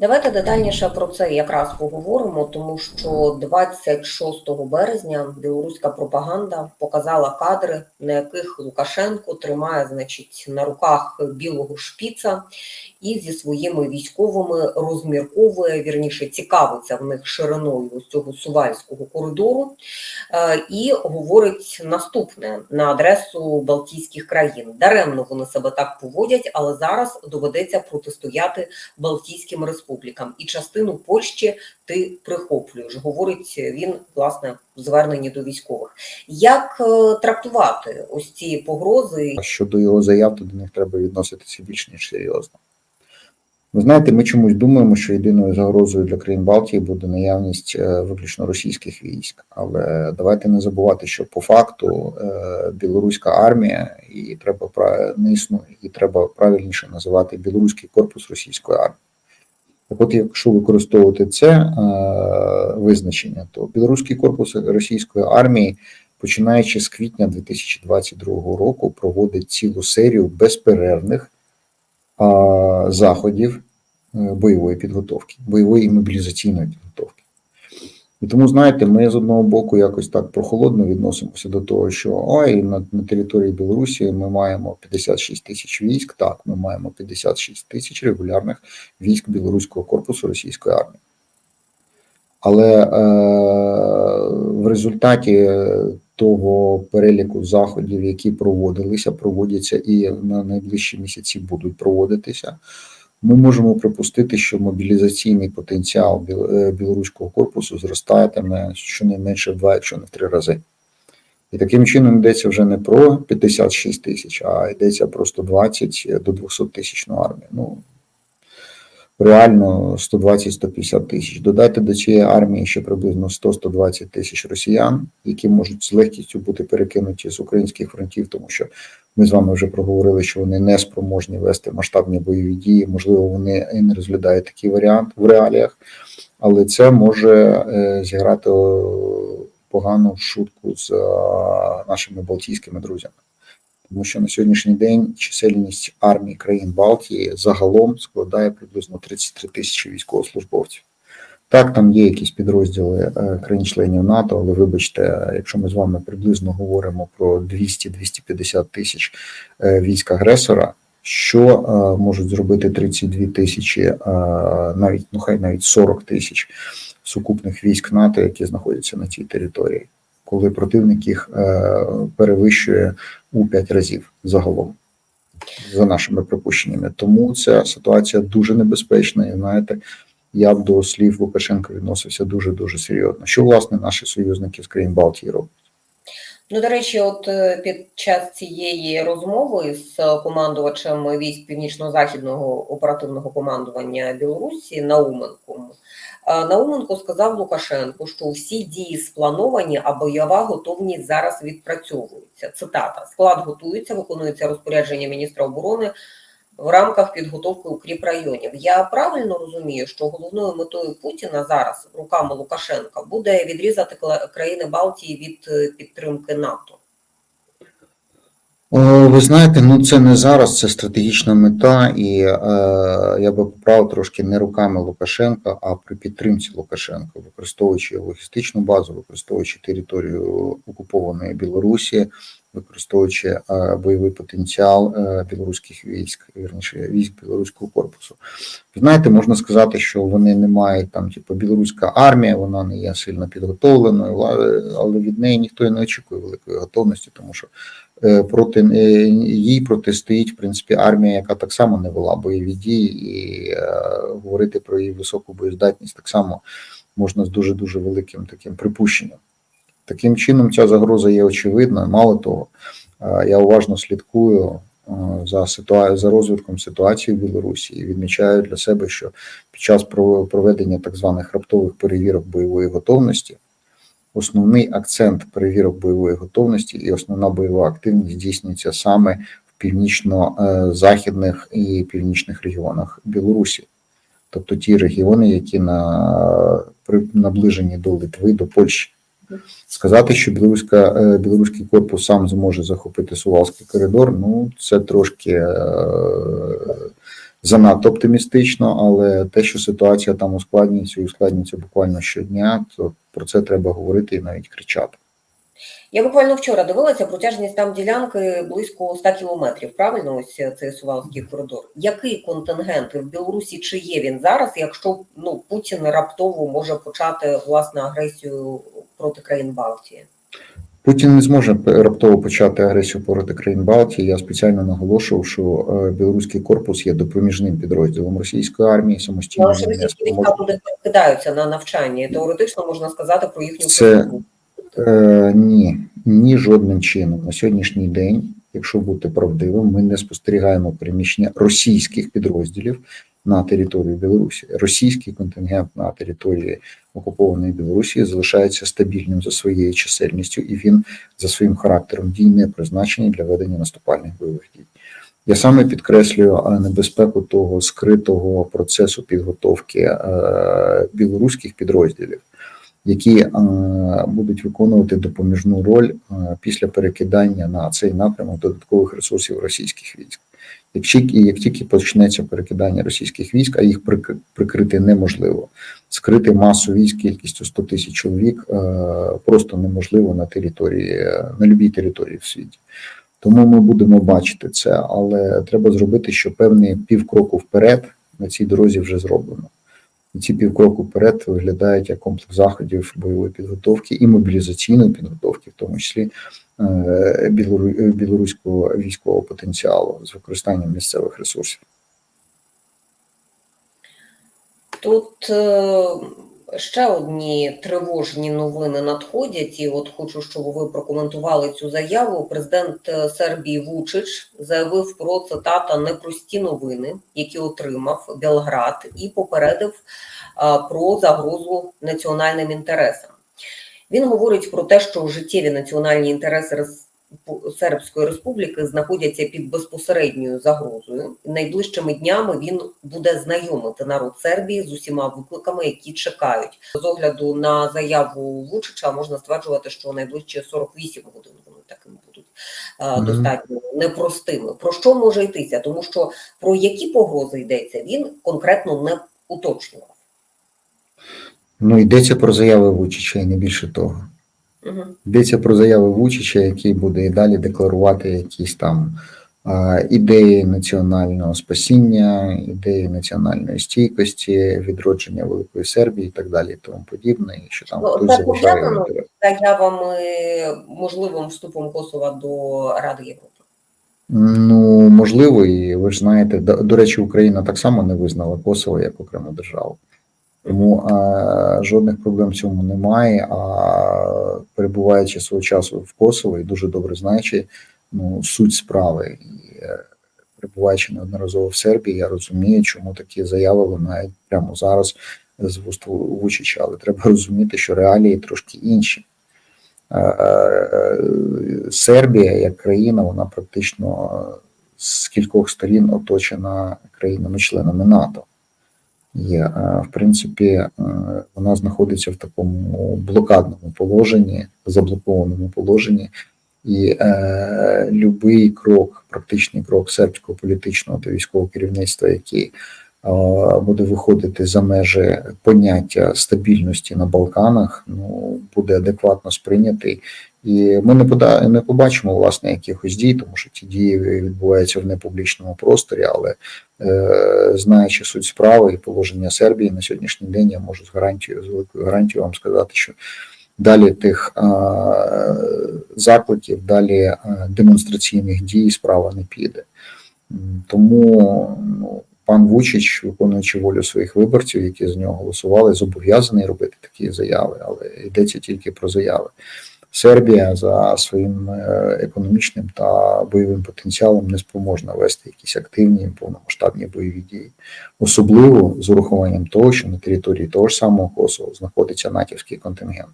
Давайте детальніше про це якраз поговоримо, тому що 26 березня білоруська пропаганда показала кадри, на яких Лукашенко тримає, значить, на руках білого шпіца і зі своїми військовими розмірковує, вірніше цікавиться в них шириною ось цього сувальського коридору е, і говорить наступне на адресу Балтійських країн. Даремно вони себе так поводять, але зараз доведеться протистояти Балтійським республікам, і частину Польщі ти прихоплюєш. Говорить він власне в зверненні до військових. Як е, трактувати ось ці погрози? А щодо його заяв, то до них треба відноситися більш ніж серйозно. Ви знаєте, ми чомусь думаємо, що єдиною загрозою для країн Балтії буде наявність е, виключно російських військ. Але давайте не забувати, що по факту е, білоруська армія і треба не існує, і треба правильніше називати білоруський корпус російської армії. Так от, якщо використовувати це е, визначення, то білоруський корпус російської армії, починаючи з квітня 2022 року, проводить цілу серію безперервних заходів е, бойової підготовки, бойової і мобілізаційної підготовки. І тому, знаєте, ми з одного боку якось так прохолодно відносимося до того, що ой, на, на території Білорусі ми маємо 56 тисяч військ. Так, ми маємо 56 тисяч регулярних військ Білоруського корпусу російської армії. Але е, в результаті того переліку заходів, які проводилися, проводяться і на найближчі місяці будуть проводитися. Ми можемо припустити, що мобілізаційний потенціал е, білоруського корпусу зростатиме щонайменше в два, якщо не в три рази. І таким чином йдеться вже не про 56 тисяч, а йдеться про 120 до 200 тисячну армію. Ну, реально 120-150 тисяч. Додайте до цієї армії ще приблизно 100-120 тисяч росіян, які можуть з легкістю бути перекинуті з українських фронтів, тому що ми з вами вже проговорили, що вони не спроможні вести масштабні бойові дії. Можливо, вони і не розглядають такий варіант в реаліях, але це може е, зіграти погану шутку з нашими балтійськими друзями. Тому що на сьогоднішній день чисельність армій країн Балтії загалом складає приблизно 33 тисячі військовослужбовців. Так, там є якісь підрозділи е, країн-членів НАТО, але вибачте, якщо ми з вами приблизно говоримо про 200-250 тисяч е, військ агресора, що е, можуть зробити 32 тисячі, навіть ну хай навіть 40 тисяч сукупних військ НАТО, які знаходяться на цій території, коли противник їх е, перевищує у 5 разів загалом. За нашими припущеннями, тому ця ситуація дуже небезпечна, і знаєте, я б до слів Лукашенка відносився дуже дуже серйозно. Що власне наші союзники з країн Балтії роблять? Ну, до речі, от е, під час цієї розмови з е, командувачем військ Північно-Західного оперативного командування Білорусі Науменком, Науменко сказав Лукашенку, що всі дії сплановані, а бойова готовність зараз відпрацьовується. Цитата: склад готується, виконується розпорядження міністра оборони в рамках підготовки укріп районів. Я правильно розумію, що головною метою Путіна зараз руками Лукашенка буде відрізати країни Балтії від е, підтримки НАТО. Ви знаєте, ну це не зараз, це стратегічна мета, і е, я би поправив трошки не руками Лукашенка, а при підтримці Лукашенка, використовуючи логістичну базу, використовуючи територію окупованої Білорусі, використовуючи е, бойовий потенціал е, білоруських військ, вірніше військ білоруського корпусу. Знаєте, можна сказати, що вони не мають там, типу, білоруська армія, вона не є сильно підготовленою, але- від неї ніхто і не очікує великої готовності, тому що е, проти їй протистоїть в принципі армія, яка так само не вела бойові дії, і говорити про її високу боєздатність так само можна з дуже дуже великим таким припущенням. Таким чином, ця загроза є очевидна. Мало того, е, я уважно слідкую е, за ситуа... за розвитком ситуації в Білорусі і відмічаю для себе, що під час проведення так званих раптових перевірок бойової готовності основний акцент перевірок бойової готовності і основна бойова активність здійснюється саме в північно-західних і північних регіонах Білорусі, тобто ті регіони, які на наближені до Литви, до Польщі. Сказати, що білоруська е, білоруський корпус сам зможе захопити Сувалський коридор, ну це трошки е, занадто оптимістично, але те, що ситуація там ускладнюється і ускладнюється буквально щодня, то про це треба говорити і навіть кричати. Я буквально вчора дивилася протяжність там ділянки близько 100 кілометрів. Правильно, ось цей Сувалський коридор. Який контингент в Білорусі чи є він зараз, якщо ну Путін раптово може почати власне агресію проти країн Балтії? Путін не зможе раптово почати агресію проти країн Балтії. Я спеціально наголошував, що е, білоруський корпус є допоміжним підрозділом російської армії самостійно. Але російські війська туди перекидаються на навчання. Теоретично можна сказати про їхню Це- Е, ні, ні, жодним чином. На сьогоднішній день, якщо бути правдивим, ми не спостерігаємо переміщення російських підрозділів на територію Білорусі. Російський контингент на території окупованої Білорусі залишається стабільним за своєю чисельністю, і він за своїм характером дій не призначений для ведення наступальних бойових дій. Я саме підкреслюю небезпеку того скритого процесу підготовки е, білоруських підрозділів які е, будуть виконувати допоміжну роль е, після перекидання на цей напрямок додаткових ресурсів російських військ. Як тільки, як тільки почнеться перекидання російських військ, а їх прикрити неможливо, скрити масу військ кількістю 100 тисяч чоловік е, просто неможливо на території, е, на любій території в світі. Тому ми будемо бачити це, але треба зробити, що певний півкроку вперед на цій дорозі вже зроблено. І ці півкроку вперед виглядають як комплекс заходів бойової підготовки і мобілізаційної підготовки, в тому числі білоруського військового потенціалу з використанням місцевих ресурсів. Тут е, ще одні тривожні новини надходять, і от хочу, щоб ви прокоментували цю заяву. Президент е, Сербії Вучич заявив про цитата непрості новини, які отримав Белград, і попередив е, про загрозу національним інтересам. Він говорить про те, що життєві національні інтереси Сербської республіки знаходяться під безпосередньою загрозою. Найближчими днями він буде знайомити народ Сербії з усіма викликами, які чекають. З огляду на заяву Вучича можна стверджувати, що найближчі 48 годин вони такими будуть е, Мгм. достатньо непростими. Про що може йтися? Тому що про які погрози йдеться, він конкретно не уточнював. Ну йдеться про заяви Вучича і не більше того. Угу. Йдеться про заяви Вучича, який буде і далі декларувати якісь там а, ідеї національного спасіння, ідеї національної стійкості, відродження Великої Сербії і так далі, і тому подібне, і що там Ну, хтось пов'язано? інтерес. заявами можливим вступом Косова до Ради Європи. Ну можливо, і ви ж знаєте, до, до речі, Україна так само не визнала Косово як окрему державу. Тому а, жодних проблем в цьому немає. А перебуваючи свого часу в Косово і дуже добре знаючи ну, суть справи, і е, перебуваючи неодноразово в Сербії, я розумію, чому такі заяви лунають прямо зараз з вуст Вучича. Але треба розуміти, що реалії трошки інші. Е, е, Сербія як країна, вона практично з кількох сторін оточена країнами-членами НАТО. І, е, в принципі, е, вона знаходиться в такому блокадному положенні, заблокованому положенні, і е, любий крок, практичний крок сербського політичного та військового керівництва, який е, буде виходити за межі поняття стабільності на Балканах, ну буде адекватно сприйнятий. І ми не пода не побачимо власне якихось дій, тому що ті дії відбуваються в непублічному просторі, але е, знаючи суть справи і положення Сербії на сьогоднішній день, я можу з гарантією з великою гарантією вам сказати, що далі тих е, закликів, далі демонстраційних дій справа не піде. Тому ну, пан Вучич, виконуючи волю своїх виборців, які за нього голосували, зобов'язаний робити такі заяви, але йдеться тільки про заяви. Сербія за своїм е, економічним та бойовим потенціалом не спроможна вести якісь активні повномасштабні бойові дії, особливо з урахуванням того, що на території того ж самого Косово знаходиться натівський контингент.